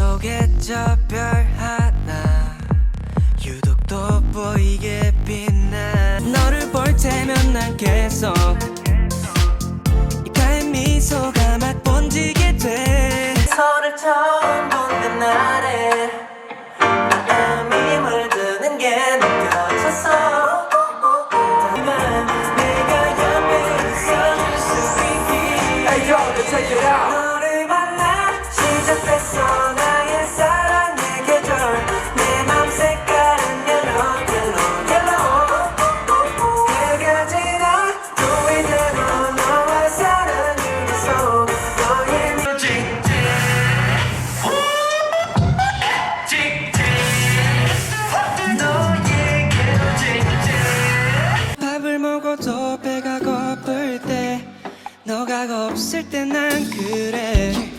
속에 저 별 하나. 유독 돋보이게 빛나. 너를 볼 때면 난 계속 고파고도 배가 고플 때 너가 없을 때 난 그래.